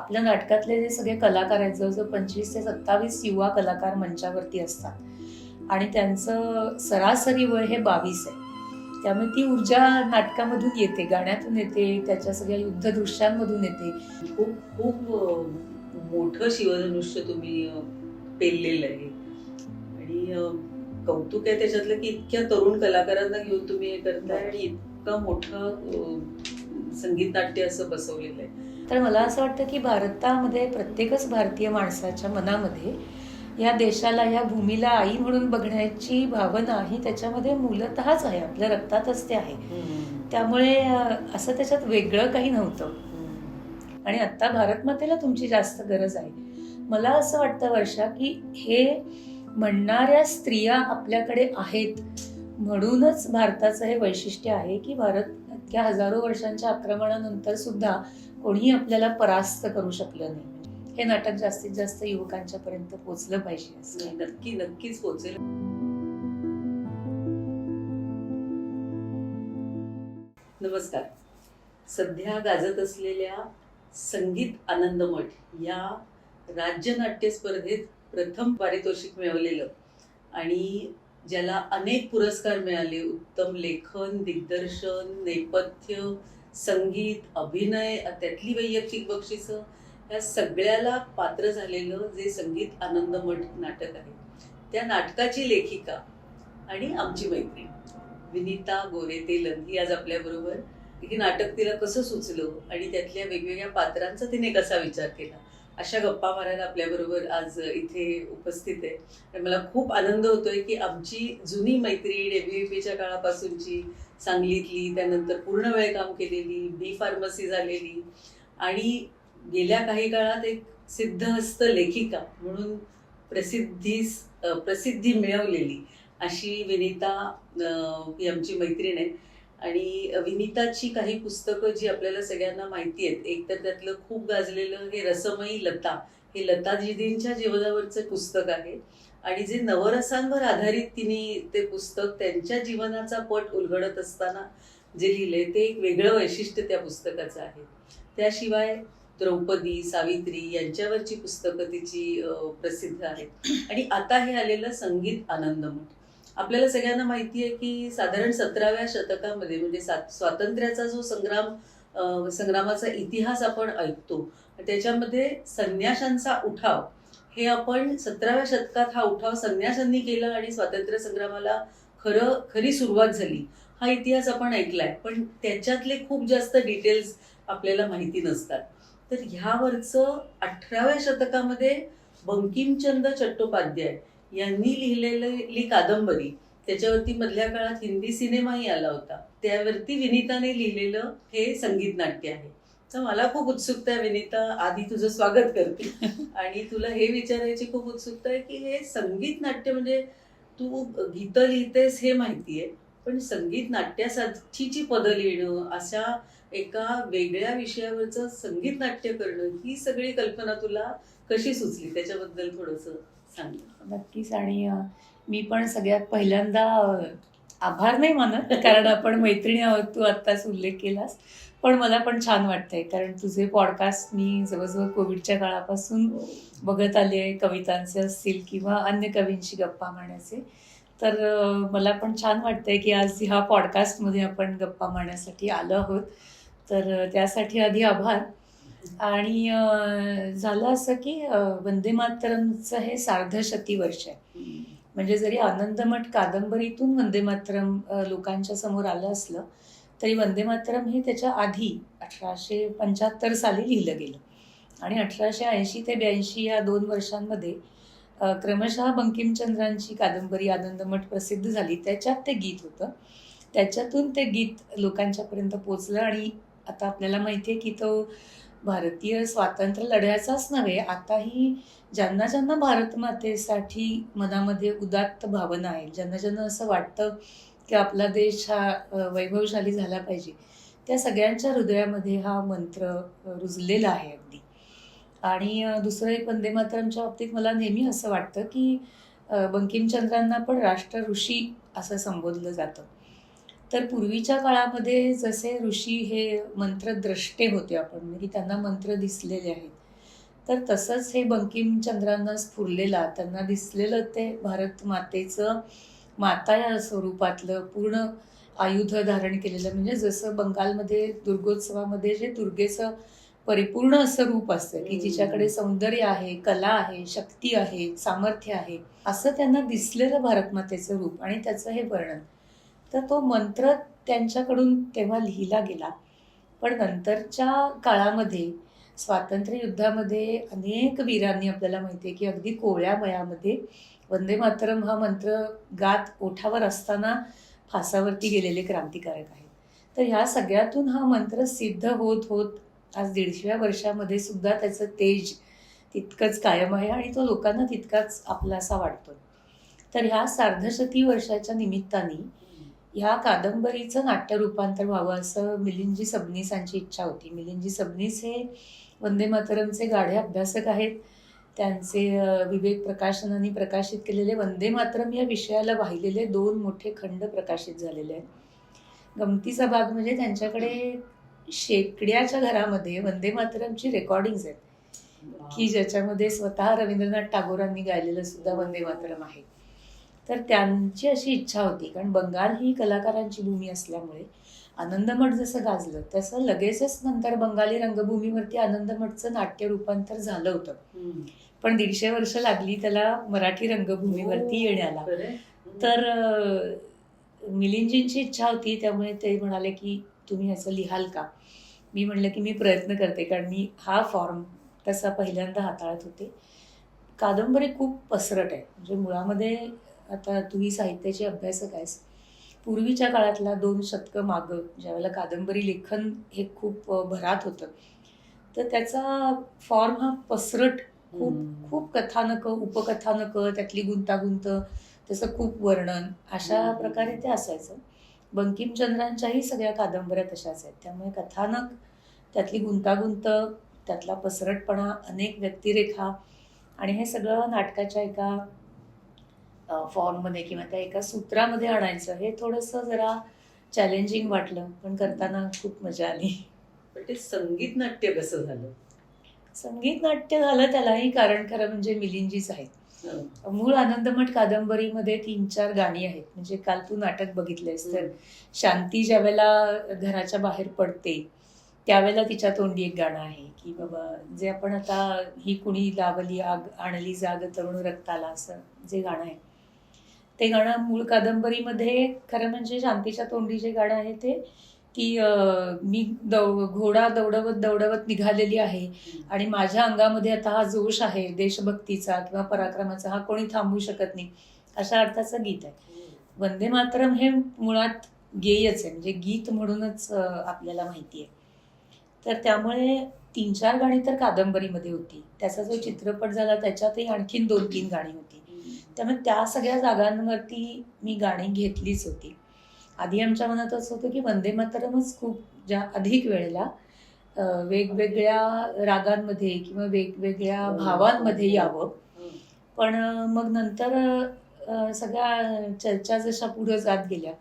आपल्या नाटकातले जे सगळे कलाकार आहेत जवळजवळ पंचवीस ते सत्तावीस युवा कलाकार मंचावरती असतात. आणि त्यांचं सरासरी वय हे बावीस आहे. त्यामुळे ती ऊर्जा नाटकामधून येते गाण्यातून येते त्याच्या सगळ्या युद्धदृश्यांमधून येते. खूप खूप मोठं शिवधनुष्य तुम्ही अं, पेललेलं आहे. आणि कौतुक आहे त्याच्यातलं की इतक्या तरुण कलाकारांना घेऊन तुम्ही हे करताय आणि इतकं मोठं संगीत नाट्य असं बसवलेलं आहे. तर मला असं वाटतं की भारतामध्ये प्रत्येकच भारतीय माणसाच्या मनामध्ये या देशाला या भूमीला आई म्हणून बघण्याची भावना ही त्याच्यामध्ये मूलतःच आहे. आपल्या रक्तातच ते आहे. त्यामुळे असं त्याच्यात वेगळं काही नव्हतं. आणि आत्ता भारतमातेला तुमची जास्त गरज आहे. मला असं वाटतं वर्षा की हे म्हणणाऱ्या स्त्रिया आपल्याकडे आहेत म्हणूनच भारताचं हे वैशिष्ट्य आहे की भारत इतक्या हजारो वर्षांच्या आक्रमणानंतर सुद्धा कोणीही आपल्याला परास्त करू शकलं नाही. हे नाटक जास्तीत जास्त युवकांच्या पर्यंत पोहोचलं पाहिजे असं. नक्की नक्कीच पोचेल. नमस्कार. सध्या गाजत असलेल्या संगीत आनंदमठ या राज्य नाट्य स्पर्धेत प्रथम पारितोषिक मिळवलेलं आणि ज्याला अनेक पुरस्कार मिळाले. उत्तम लेखन दिग्दर्शन नेपथ्य संगीत अभिनय त्यातली वैयक्तिक बक्षिसं या सगळ्याला पात्र झालेलं जे संगीत आनंदमठ नाटक आहे त्या नाटकाची लेखिका आणि आमची मैत्रीण. विनीता गोरे तेलंग आज आपल्याबरोबर. हे नाटक तिला कसं सुचलं आणि त्यातल्या वेगवेगळ्या पात्रांचा तिने कसा विचार केला? अशा गप्पा मारायला आपल्याबरोबर आज इथे उपस्थित आहे. आणि मला खूप आनंद होतोय की आमची जुनी मैत्रीण एबीव्हीपीच्या काळापासूनची सांगलीतली त्यानंतर पूर्ण वेळ काम केलेली बी फार्मसी झालेली आणि गेल्या काही काळात एक सिद्धहस्त लेखिका म्हणून प्रसिद्धीस प्रसिद्धी मिळवलेली अशी विनीता ही आमची मैत्रीण आहे. आणि विनीताची काही पुस्तकं जी आपल्याला सगळ्यांना माहिती आहेत एक तर त्यातलं खूप गाजलेलं हे रसमयी लता हे लताजीदींच्या जीवनावरचं पुस्तक आहे. आणि जे नवरसांवर आधारित तिने ते पुस्तक त्यांच्या जीवनाचा पट उलगडत असताना जे लिहिले ते एक वेगळं वैशिष्ट्य त्या पुस्तकाचं आहे. त्याशिवाय द्रौपदी सावित्री यांच्यावरची पुस्तकं तिची प्रसिद्ध आहेत. आणि आता हे आलेलं संगीत आनंदमठ आपल्याला सगळ्यांना माहिती आहे की साधारण सतराव्या शतकामध्ये म्हणजे सा- स्वातंत्र्याचा जो संग्राम संग्रामाचा इतिहास आपण ऐकतो त्याच्यामध्ये संन्याशांचा उठाव हे आपण सतराव्या शतकात हा उठाव संन्यासांनी केला आणि स्वातंत्र्य संग्रामाला खरं खरी सुरुवात झाली हा इतिहास आपण ऐकलाय. पण त्याच्यातले खूप जास्त डिटेल्स आपल्याला माहिती नसतात. तर ह्यावरचं अठराव्या शतकामध्ये बंकिमचंद चट्टोपाध्याय यांनी लिहिलेली कादंबरी त्याच्यावरती मधल्या काळात हिंदी सिनेमाही आला होता. त्यावरती विनीताने लिहिलेलं हे संगीत नाट्य आहे. तर मला खूप उत्सुकता आहे विनीता आधी तुझं स्वागत करते. आणि तुला हे विचारायची खूप उत्सुकता आहे की हे संगीत नाट्य म्हणजे तू गीतं लिहितेस हे माहिती आहे पण संगीत नाट्यासाठीची पदं लिहिणं अशा एका वेगळ्या विषयावरचं संगीत नाट्य करणं ही सगळी कल्पना तुला कशी सुचली? त्याच्याबद्दल थोडस नक्कीच. आणि मी पण सगळ्यात पहिल्यांदा आभार नाही मानत कारण आपण मैत्रिणी आहोत तू आत्ताच उल्लेख केलास. पण मला पण छान वाटतंय कारण तुझे पॉडकास्ट मी जवळजवळ कोविडच्या काळापासून बघत आले आहे कवितांचे असतील किंवा अन्य कवींशी गप्पा मारण्याचे. तर मला पण छान वाटतंय की आज ह्या पॉडकास्टमध्ये आपण गप्पा मारण्यासाठी आलो आहोत. तर त्यासाठी आधी आभार. आणि झालं असं की वंदे मातरमचं हे सार्धशती वर्ष आहे. म्हणजे जरी आनंदमठ कादंबरीतून वंदे मातरम लोकांच्या समोर आलं असलं तरी वंदे मातरम हे त्याच्या आधी अठराशे पंच्याहत्तर साली लिहिलं गेलं. आणि अठराशे ऐंशी ते ब्याऐंशी या दोन वर्षांमध्ये क्रमशः बंकिमचंद्रांची कादंबरी आनंदमठ प्रसिद्ध झाली. त्याच्यात ते गीत होतं. त्याच्यातून ते गीत लोकांच्यापर्यंत पोचलं आणि आता आपल्याला माहिती आहे की तो भारतीय स्वातंत्र्य लढ्याचाच नव्हे आताही ज्यांना ज्यांना भारत मातेसाठी मनामध्ये उदात्त भावना आहे ज्यांना ज्यांना असं वाटतं की आपला देश हा वैभवशाली झाला पाहिजे त्या सगळ्यांच्या हृदयामध्ये हा मंत्र रुजलेला आहे अगदी. आणि दुसरं एक वंदे मातरमच्या बाबतीत मला नेहमी असं वाटतं की बंकिमचंद्रांना पण राष्ट्र ऋषी असं संबोधलं जातं. तर पूर्वीच्या काळामध्ये जसे ऋषी हे मंत्रद्रष्टे होते आपण म्हणजे त्यांना मंत्र दिसलेले आहेत. तर तसंच हे बंकिमचंद्रांना स्फुरलेला त्यांना दिसलेलं ते भारत मातेचं माता या स्वरूपातलं पूर्ण आयुध धारण केलेलं. म्हणजे जसं बंगालमध्ये दुर्गोत्सवामध्ये जे दुर्गेचं परिपूर्ण असं रूप असतं की. जिच्याकडे सौंदर्य आहे कला आहे शक्ती आहे सामर्थ्य आहे असं त्यांना दिसलेलं भारतमातेचं रूप आणि त्याचं हे वर्णन. तर तो मंत्र त्यांच्याकडून तेव्हा लिहिला गेला. पण नंतरच्या काळामध्ये स्वातंत्र्ययुद्धामध्ये अनेक वीरांनी आपल्याला माहिती आहे की अगदी कोळ्या मयामध्ये वंदे मातरम हा मंत्र गात ओठावर असताना फासावरती गेलेले क्रांतिकारक आहेत. तर ह्या सगळ्यातून हा मंत्र सिद्ध होत होत आज दीडशेव्या वर्षामध्ये सुद्धा त्याचं तेज तितकंच कायम आहे आणि तो लोकांना तितकाच आपलासा वाटतो तर ह्या सार्धशती वर्षाच्या निमित्ताने ह्या कादंबरीचं नाट्य रूपांतर व्हावं असं मिलिंदजी सबनीसांची इच्छा होती. मिलिंदजी सबनीस हे वंदे मातरमचे गाढे अभ्यासक आहेत. त्यांचे विवेक प्रकाशनाने प्रकाशित केलेले वंदे मातरम या विषयाला वाहिलेले दोन मोठे खंड प्रकाशित झालेले आहेत. गमतीचा भाग म्हणजे त्यांच्याकडे शेकड्याच्या घरामध्ये वंदे मातरमची रेकॉर्डिंग्स आहेत. की ज्याच्यामध्ये स्वतः रवींद्रनाथ टागोरांनी गायलेलं सुद्धा वंदे मातरम आहे. तर त्यांची अशी इच्छा होती. कारण बंगाल ही कलाकारांची भूमी असल्यामुळे आनंदमठ जसं गाजलं तसं लगेचच नंतर बंगाली रंगभूमीवरती आनंदमठचं नाट्य रूपांतर झालं होतं. पण दीडशे वर्ष लागली त्याला मराठी रंगभूमीवरती येण्याला. खरंय? तर मिलिंदजींची इच्छा होती. त्यामुळे ते म्हणाले की तुम्ही ह्याचं लिहाल का? मी म्हणलं की मी प्रयत्न करते. कारण मी हा फॉर्म तसा पहिल्यांदा हाताळत होते. कादंबरी खूप पसरट आहे. म्हणजे मुळामध्ये आता तुम्ही साहित्याचे अभ्यासक आहेस पूर्वीच्या काळातला दोन शतकं मागं ज्यावेळेला कादंबरी लेखन हे खूप भरात होतं तर त्याचा फॉर्म हा पसरट खूप. खूप कथानकं उपकथानकं त्यातली गुंतागुंत त्याचं खूप वर्णन अशा. प्रकारे ते असायचं बंकिमचंद्रांच्याही सगळ्या कादंबऱ्या तशाच आहेत त्यामुळे कथानक त्यातली गुंतागुंत त्यातला पसरटपणा अनेक व्यक्तिरेखा आणि हे सगळं नाटकाच्या एका फॉर्ममध्ये किंवा त्या एका सूत्रामध्ये आणायचं हे थोडंसं जरा चॅलेंजिंग वाटलं पण करताना खूप मजा आली. पण ते संगीत नाट्य कसं झालं? संगीत नाट्य झालं त्यालाही कारण खरं म्हणजे मिलिंदजीच आहेत. मूळ आनंदमठ कादंबरीमध्ये तीन चार गाणी आहेत. म्हणजे काल तू नाटक बघितलंयस तर शांती ज्यावेळेला घराच्या बाहेर पडते त्यावेळेला तिच्या तोंडी एक गाणं आहे की बाबा जे आपण आता ही कुणी लावली आग आणली जाग तरुण रक्ताला असं जे गाणं आहे. ते गाणं मूळ कादंबरीमध्ये खरं म्हणजे शांतीच्या तोंडी जे गाणं आहे ते की मी दौ घोडा दौडवत दौडवत निघालेली आहे आणि माझ्या अंगामध्ये आता हा जोश आहे देशभक्तीचा किंवा पराक्रमाचा हा कोणी थांबू शकत नाही अशा अर्थाचं गीत आहे. वंदे मातरम हे मुळात गेयच आहे म्हणजे गीत म्हणूनच आपल्याला माहिती आहे. तर त्यामुळे तीन चार गाणी तर कादंबरीमध्ये होती. त्याचा जो चित्रपट झाला त्याच्यातही आणखीन दोन तीन गाणी होती. त्यामुळे त्या सगळ्या जागांवरती मी गाणी घेतलीच होती. आधी आमच्या मनात असं होतं की वंदे मातरमच खूप ज्या अधिक वेळेला वेगवेगळ्या रागांमध्ये किंवा वेगवेगळ्या भावांमध्ये यावं. पण अं, मग नंतर सगळ्या चर्चा जशा पुढे जात गेल्या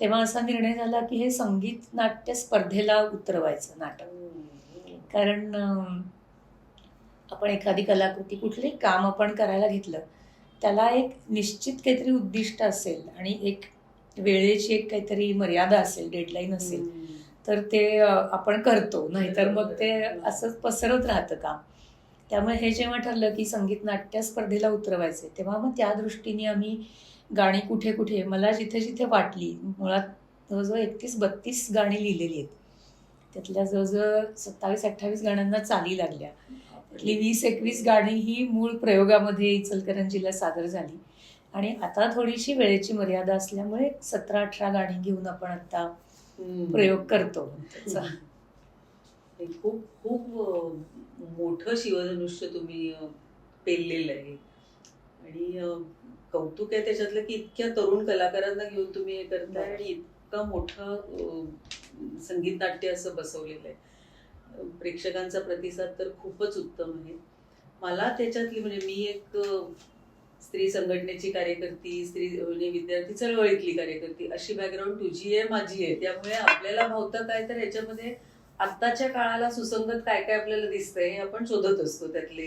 तेव्हा असा निर्णय झाला की हे संगीत नाट्य स्पर्धेला उतरवायचं नाटक. कारण आपण एखादी कलाकृती कुठलंही काम आपण करायला घेतलं त्याला एक निश्चित काहीतरी उद्दिष्ट असेल आणि एक वेळेची एक काहीतरी मर्यादा असेल डेडलाईन असेल तर ते आपण करतो. नाहीतर मग ते असंच पसरत राहतं काम. त्यामुळे हे जेव्हा ठरलं की संगीत नाट्य स्पर्धेला उतरवायचे तेव्हा मग त्या दृष्टीने आम्ही गाणी कुठे कुठे मला जिथे जिथे वाटली मुळात जवळजवळ एकतीस बत्तीस गाणी लिहिलेली आहेत. त्यातल्या जवळजवळ सत्तावीस अठ्ठावीस गाण्यांना चाली लागल्या. त्यातली वीस एकवीस गाणी ही मूळ प्रयोगामध्ये इचलकरंजीला सादर झाली. आणि आता थोडीशी वेळेची मर्यादा असल्यामुळे सतरा अठरा गाणी घेऊन आपण आता प्रयोग करतो. त्याचा खूप खूप मोठं शिवधनुष्य तुम्ही पेललेलं आहे. आणि कौतुक आहे त्याच्यातलं की इतक्या तरुण कलाकारांना घेऊन तुम्ही हे करताय आणि इतकं मोठं संगीत नाट्य असं बसवलेलं आहे. प्रेक्षकांचा प्रतिसाद तर खूपच उत्तम आहे. मला त्याच्यातली म्हणजे मी एक स्त्री संघटनेची कार्यकर्ती स्त्री म्हणजे विद्यार्थी चळवळीतली कार्यकर्ती अशी बॅकग्राऊंड तुझी आहे माझी आहे. त्यामुळे आपल्याला भावतं काय तर याच्यामध्ये आत्ताच्या काळाला सुसंगत काय काय आपल्याला दिसतंय हे आपण शोधत असतो त्यातले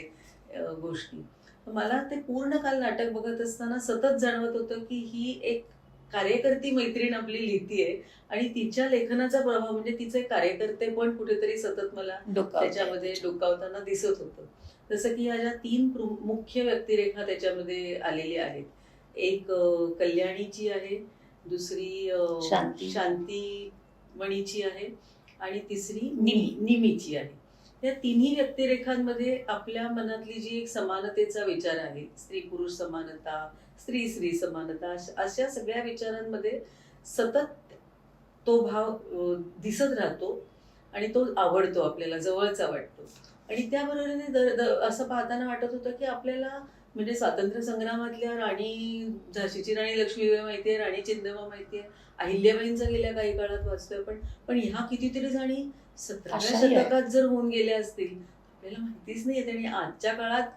गोष्टी. मला ते पूर्ण काल नाटक बघत असताना सतत जाणवत होतं की ही एक कार्यकर्ती मैत्रीण आपली लिहितीये आणि तिच्या लेखनाचा प्रभाव म्हणजे तिचे कार्यकर्ते पण कुठेतरी सतत मला. त्याच्यामध्ये डोकावताना दिसत होतं जसं की ह्या ज्या तीन मुख्य व्यक्तिरेखा त्याच्यामध्ये आलेल्या आहेत एक कल्याणीची आहे दुसरी. शांती मणीची आहे आणि तिसरी निमी. निमीची आहे या तिन्ही व्यक्तिरेखांमध्ये आपल्या मनातली जी एक समानतेचा विचार आहे स्त्री पुरुष समानता स्त्री स्त्री समानता अश- सगळ्या विचारांमध्ये सतत तो भाव दिसत राहतो आणि तो आवडतो आपल्याला जवळचा वाटतो आणि त्याबरोबरीने असं पाहताना वाटत होतं की आपल्याला म्हणजे स्वातंत्र्य संग्रामातल्या राणी झाशीची राणी लक्ष्मीबाई माहितीये राणी चिंदमा माहितीये अहिल्याबाईंचा गेल्या काही काळात वाचतोय पण पण ह्या कितीतरी राणी सतराव्या. शतकात जर होऊन गेल्या असतील आपल्याला माहितीच नाही आणि आजच्या काळात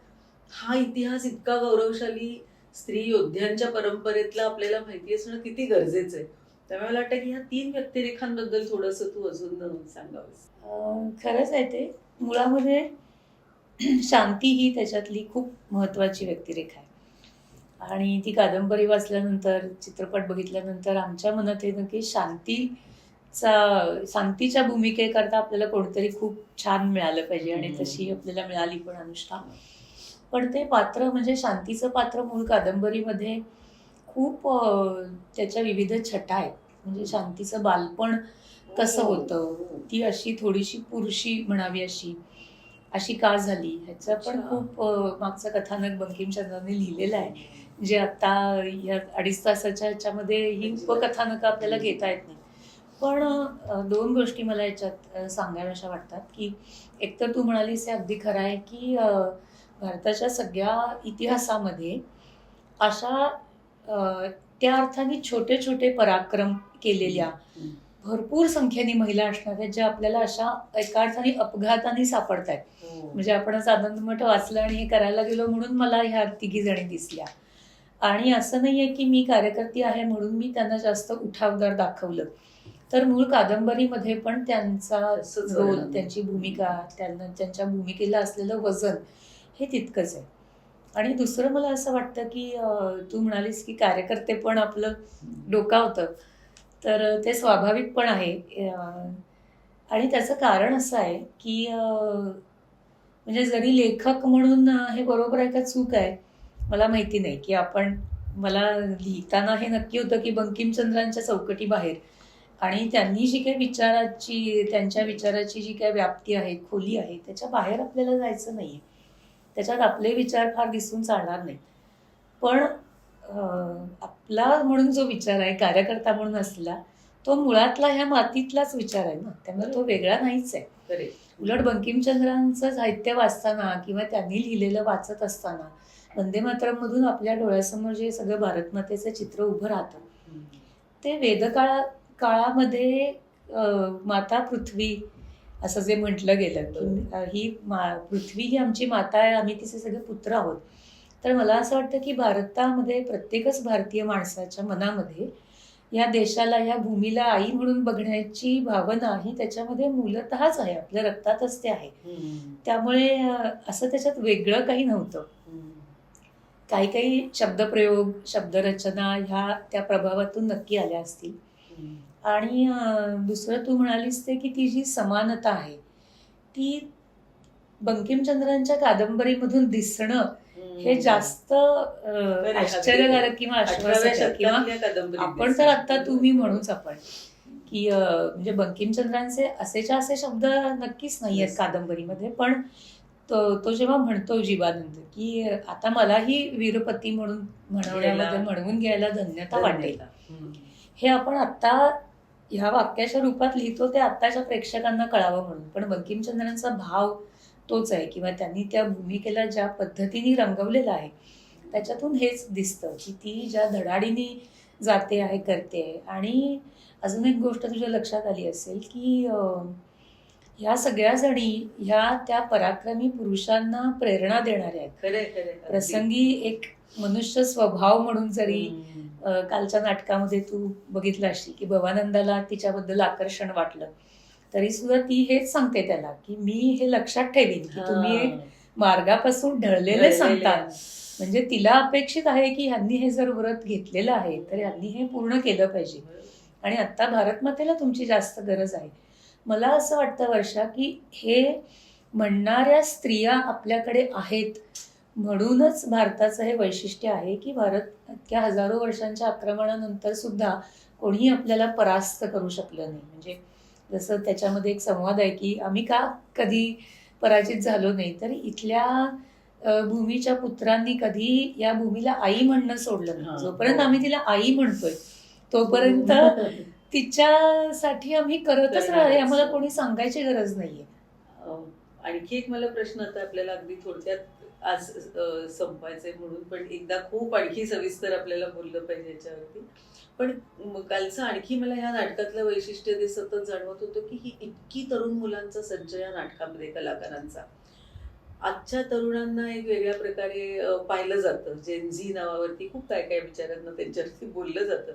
हा इतिहास इतका गौरवशाली स्त्री योद्ध्यांच्या परंपरेतला आपल्याला माहिती असणं किती गरजेचं आहे. त्यामुळे मला वाटतं की ह्या तीन व्यक्तिरेखांबद्दल थोडस तू अजून सांगावंस. अं, खरंच आहे ते. मुळामध्ये शांती ही त्याच्यातली खूप महत्वाची व्यक्तिरेखा आहे. आणि ती कादंबरी वाचल्यानंतर चित्रपट बघितल्यानंतर आमच्या मनात येतं की शांतीचा शांतीच्या भूमिकेकरता आपल्याला कोणतरी खूप छान मिळालं पाहिजे आणि. तशी आपल्याला मिळाली पण अनुष्का. पण ते पात्र म्हणजे शांतीचं पात्र मूळ कादंबरीमध्ये खूप त्याच्या विविध छटा आहेत. म्हणजे शांतीचं बालपण कसं होतं ती अशी थोडीशी पुरुषी म्हणावी अशी अशी का झाली ह्याचं पण. खूप मागचं कथानक बंकिमचंद्राने लिहिलेलं आहे. जे आता या अडीच तासाच्या ह्याच्यामध्ये ही उपकथानकं आपल्याला घेता येत नाही. पण दोन गोष्टी मला याच्यात सांगाव्याशा वाटतात की एकतर तू म्हणालीस हे अगदी खरं आहे की भारताच्या सगळ्या इतिहासामध्ये अशा त्या अर्थाने छोटे छोटे पराक्रम केलेल्या भरपूर संख्येने महिला असणार आहेत ज्या आपल्याला अशा एका अर्थाने अपघाताने सापडत आहेत हो. म्हणजे आपण आज आनंदमठ वाचलं आणि हे करायला गेलो म्हणून मला ह्या तिघी जणी दिसल्या आणि असं नाहीये की मी कार्यकर्ती आहे म्हणून मी त्यांना जास्त उठावदार दाखवलं तर मूळ कादंबरीमध्ये पण त्यांचा रोल. त्यांची भूमिका त्यांना त्यांच्या भूमिकेला असलेलं वजन हे तितकंच आहे. आणि दुसरं मला असं वाटतं की तू म्हणालीस की कार्यकर्ते पण आपलं डोकावतं तर ते स्वाभाविक पण आहे. आणि त्याचं कारण असं आहे की म्हणजे जरी लेखक म्हणून हे बरोबर आहे का चूक आहे? मला माहिती नाही की आपण मला लिहिताना हे नक्की होतं की बंकिमचंद्रांच्या चौकटी बाहेर. आणि त्यांनी जी काही विचाराची त्यांच्या विचाराची जी काही व्याप्ती आहे खोली आहे त्याच्या बाहेर आपल्याला जायचं नाही आहे त्याच्यात आपले विचार फार दिसून चालणार नाही पण आपला म्हणून जो विचार आहे कार्यकर्ता म्हणून असलेला तो मुळातला ह्या मातीतलाच विचार आहे ना. त्यामुळे तो वेगळा नाहीच आहे. उलट बंकिमचंद्रांचं साहित्य वाचताना किंवा त्यांनी लिहिलेलं वाचत असताना वंदे मातरम मधून आपल्या डोळ्यासमोर जे सगळं भारतमातेचं चित्र उभं राहतं ते वेदकाळा काळामध्ये माता पृथ्वी असं जे म्हटलं गेलं की ही मा पृथ्वी ही आमची माता आहे आम्ही तिचे सगळे पुत्र आहोत. तर मला असं वाटतं की भारतामध्ये प्रत्येकच भारतीय माणसाच्या मनामध्ये या देशाला या भूमीला आई म्हणून बघण्याची भावना ही त्याच्यामध्ये मूलतःच आहे. आपल्या रक्तातच ते आहे. त्यामुळे असं त्याच्यात वेगळं काही नव्हतं. काही काही शब्दप्रयोग शब्दरचना ह्या त्या प्रभावातून नक्की आल्या असतील. आणि दुसरं तू म्हणालीस ते की ती जी समानता आहे ती बंकिमचंद्रांच्या कादंबरीमधून दिसणं हे जास्त आश्चर्यकारक किंवा आश्वासक किंवा आपण तर आता तुम्ही म्हणूच आपण की म्हणजे बंकिमचंद्रांचे असेच्या असे शब्द नक्कीच नाही आहेत कादंबरीमध्ये पण तो तो जेव्हा म्हणतो जीवानंद की आता मलाही वीरपती म्हणून म्हणवण्यामध्ये म्हणवून घ्यायला धन्यता वाटेल. हे आपण आता ह्या वाक्याच्या रूपात लिहितो ते आत्ताच्या प्रेक्षकांना कळावं म्हणून. पण बंकिमचंद्रांचा भाव तोच आहे किंवा त्यांनी त्या भूमिकेला ज्या पद्धतीने रंगवलेला आहे त्याच्यातून हेच दिसतं की ती ज्या धडाडीने जाते आहे करते आहे. आणि अजून एक गोष्ट तुझ्या लक्षात आली असेल की ह्या सगळ्या जणी ह्या त्या पराक्रमी पुरुषांना प्रेरणा देणाऱ्या आहेत. खरे खरे प्रसंगी एक मनुष्य स्वभाव म्हणून जरी कालच्या नाटकामध्ये तू बघितलं असशील की भवानंदाला तिच्याबद्दल आकर्षण वाटलं. तरी सुद्धा ती हेच सांगते त्याला की मी हे लक्षात ठेवीन की तुम्ही मार्गापासून ढळलेले सांगतात. म्हणजे तिला अपेक्षित आहे की ह्यांनी हे जर व्रत घेतलेलं आहे तर ह्यांनी हे पूर्ण केलं पाहिजे. आणि आत्ता भारतमातेला तुमची जास्त गरज आहे. मला असं वाटतं वर्षा की हे म्हणणाऱ्या स्त्रिया आपल्याकडे आहेत. म्हणूनच भारताचं हे वैशिष्ट्य आहे की भारत इतक्या हजारो वर्षांच्या आक्रमणानंतर सुद्धा कोणीही आपल्याला परास्त करू शकलं नाही. म्हणजे जसं त्याच्यामध्ये एक संवाद आहे की आम्ही का कधी पराजित झालो नाही तर इथल्या भूमीच्या पुत्रांनी कधी या भूमीला आई म्हणणं सोडलं हा. नाही जोपर्यंत आम्ही तिला आई म्हणतोय तोपर्यंत तिच्यासाठी आम्ही करतच राहू हे आम्हाला कोणी सांगायची गरज नाहीये. आणखी एक मला प्रश्न आता आपल्याला अगदी थोडक्यात आज अं, म्हणून पण एकदा खूप आणखी सविस्तर आपल्याला बोललं पाहिजे याच्यावरती. पण कालचं आणखी मला ह्या नाटकातलं वैशिष्ट्य ते सतत जाणवत होतं की ही इतकी तरुण मुलांचा संच या नाटकामध्ये कलाकारांचा. आजच्या तरुणांना एक वेगळ्या प्रकारे पाहिलं जातं. जेनझी नावावरती खूप काय काय विचारांना त्यांच्यावरती बोललं जातं.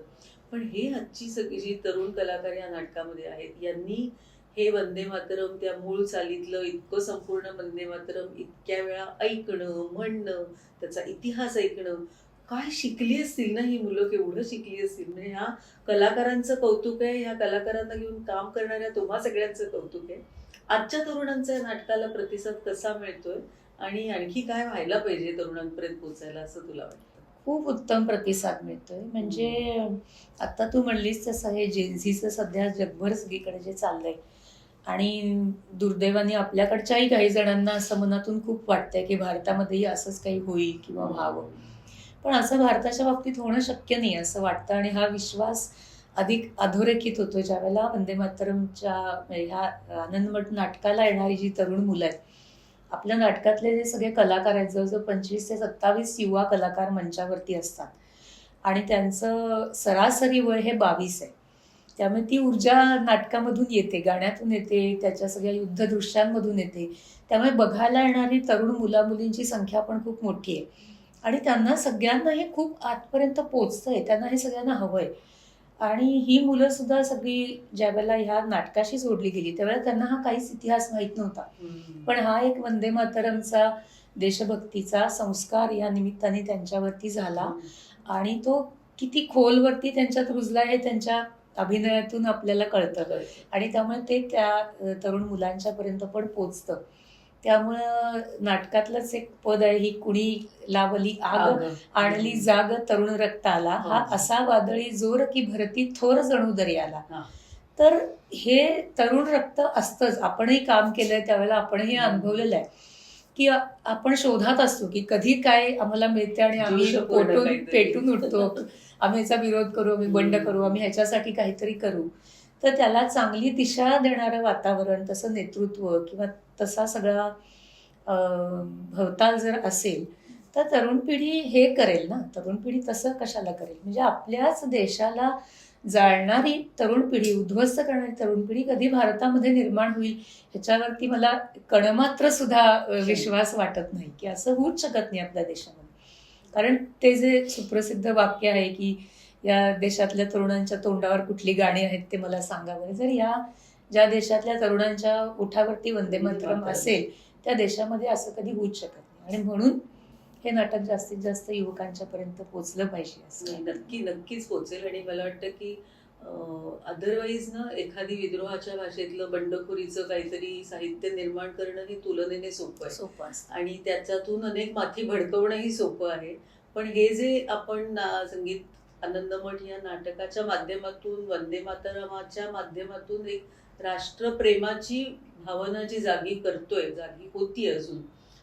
पण हे आजची सगळी जी तरुण कलाकार या नाटकामध्ये आहेत यांनी हे वंदे मातरम त्या मूळ चालीतलं इतकं संपूर्ण वंदे मातरम इतक्या वेळा ऐकणं म्हणणं त्याचा इतिहास ऐकणं. काय शिकली असतील ना ही मुलं? केवढं शिकली असतील म्हणजे ह्या? कलाकारांचं कौतुक आहे ह्या कलाकारांना घेऊन काम करणाऱ्या तुम्हा सगळ्यांचं कौतुक आहे. आजच्या तरुणांचा या नाटकाला प्रतिसाद कसा मिळतोय? आणि आणखी काय व्हायला पाहिजे तरुणांपर्यंत पोहोचायला असं तुला वाटतं? खूप उत्तम प्रतिसाद मिळतोय. म्हणजे आता तू म्हणलीस तसं हे जेन्झीचं सध्या जगभर सगळीकडे जे चाललंय आणि दुर्दैवाने आपल्याकडच्याही काही जणांना असं मनातून खूप वाटतंय की भारतामध्येही असंच काही होईल किंवा व्हावं. पण असं भारताच्या बाबतीत होणं शक्य नाही असं वाटतं आणि हा विश्वास अधिक अधोरेखित होतो ज्यावेळेला वंदे मातरमच्या म्हणजे ह्या आनंदमठ नाटकाला येणारी जी तरुण मुलं आहेत आपल्या नाटकातले जे सगळे कलाकार आहेत जवळजवळ पंचवीस ते सत्तावीस युवा कलाकार मंचावरती असतात. आणि त्यांचं सरासरी वय हे बावीस आहे. त्यामुळे ती ऊर्जा नाटकामधून येते गाण्यातून येते त्याच्या सगळ्या युद्धदृश्यांमधून येते. त्यामुळे बघायला येणारी तरुण मुला मुलींची संख्या पण खूप मोठी आहे. आणि त्यांना सगळ्यांना हे खूप आतपर्यंत पोचतंय त्यांना हे सगळ्यांना हवंय. आणि ही मुलं सुद्धा सगळी ज्यावेळेला ह्या नाटकाशी जोडली गेली त्यावेळेला त्यांना हा काहीच इतिहास माहीत नव्हता. पण हा एक वंदे मातरमचा देशभक्तीचा संस्कार या निमित्ताने त्यांच्यावरती झाला. आणि तो किती खोलवरती त्यांच्यात रुजला हे त्यांच्या अभिनयातून आपल्याला कळतं आणि त्यामुळे ते त्या तरुण मुलांच्या पर्यंत पण पोचतं त्यामुळं नाटकातलंच एक पद आहे ही कुणी लावली आग आणली जाग तरुण रक्त आला हा हो. असा वादळी जोर की भरती थोर जणू दर्याला. तर हे तरुण रक्त असतंच आपणही काम केलंय त्यावेळेला आपणही. अनुभवलेलं आहे की आपण शोधात असतो की कधी काय आम्हाला मिळते आणि आम्ही. पेटून उठतो आम्ही याचा विरोध करू आम्ही बंड. करू आम्ही ह्याच्यासाठी काहीतरी करू. तर त्याला चांगली दिशा देणारं वातावरण तसं नेतृत्व किंवा तसा सगळा भवताल जर असेल तर तरुण पिढी हे करेल ना? तरुण पिढी तसं कशाला करेल? म्हणजे आपल्याच देशाला जाळणारी तरुण पिढी उद्ध्वस्त करणारी तरुण पिढी कधी भारतामध्ये निर्माण होईल ह्याच्यावरती मला कणमात्र सुद्धा विश्वास वाटत नाही की असं होऊच शकत नाही आपल्या देशामध्ये. कारण ते जे सुप्रसिद्ध वाक्य आहे की या देशातल्या तरुणांच्या तोंडावर कुठली गाणी आहेत ते मला सांगावं जर या ज्या देशातल्या तरुणांच्या उठावरती वंदे मातरम. असेल त्या देशामध्ये असं कधी होऊच शकत नाही. आणि म्हणून हे नाटक जास्तीत जास्त युवकांच्या पर्यंत पोहोचलं पाहिजे असं. नक्की नक्कीच पोचेल आणि मला वाटतं की अदरवाईज ना एखादी विद्रोहाच्या भाषेतलं बंडखोरीचं काहीतरी साहित्य निर्माण करणं हे तुलनेने सोपं आहे. सोपं आणि त्याच्यातून अनेक माथी भडकवणंही सोपं आहे. पण हे जे आपण ना- संगीत आनंदमठ या नाटकाच्या माध्यमातून वंदे मातरमाच्या माध्यमातून एक राष्ट्रप्रेमाची भावना जी जागी करतोय जागी होती अजून.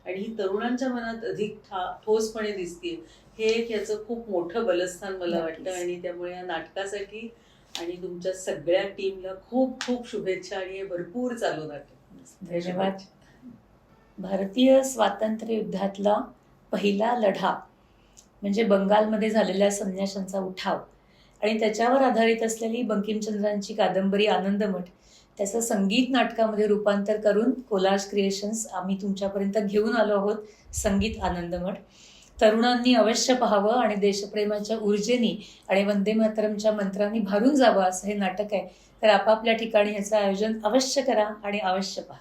आणि ही तरुणांच्या मनात अधिक ठा- ठोसपणे दिसतीये. हे एक याचं खूप मोठं बलस्थान मला. वाटतं. आणि त्यामुळे या नाटकासाठी आणि तुमच्या सगळ्या टीमला खूप खूप शुभेच्छा आणि हे भरपूर चालू नाटक धन्यवाद. भारतीय स्वातंत्र्य युद्धातला पहिला लढा म्हणजे बंगालमध्ये झालेल्या संन्याशांचा उठाव आणि त्याच्यावर आधारित असलेली बंकिमचंद्रांची कादंबरी आनंदमठ त्याचं संगीत नाटकामध्ये रूपांतर करून कोलाज क्रिएशन्स आम्ही तुमच्यापर्यंत घेऊन आलो आहोत संगीत आनंदमठ तरुणांनी अवश्य पाहावं आणि देशप्रेमाच्या ऊर्जेनी आणि वंदे मातरमच्या मंत्रांनी भारून जावं असं हे नाटक आहे. तर आपापल्या ठिकाणी ह्याचं आयोजन अवश्य करा आणि अवश्य पहा.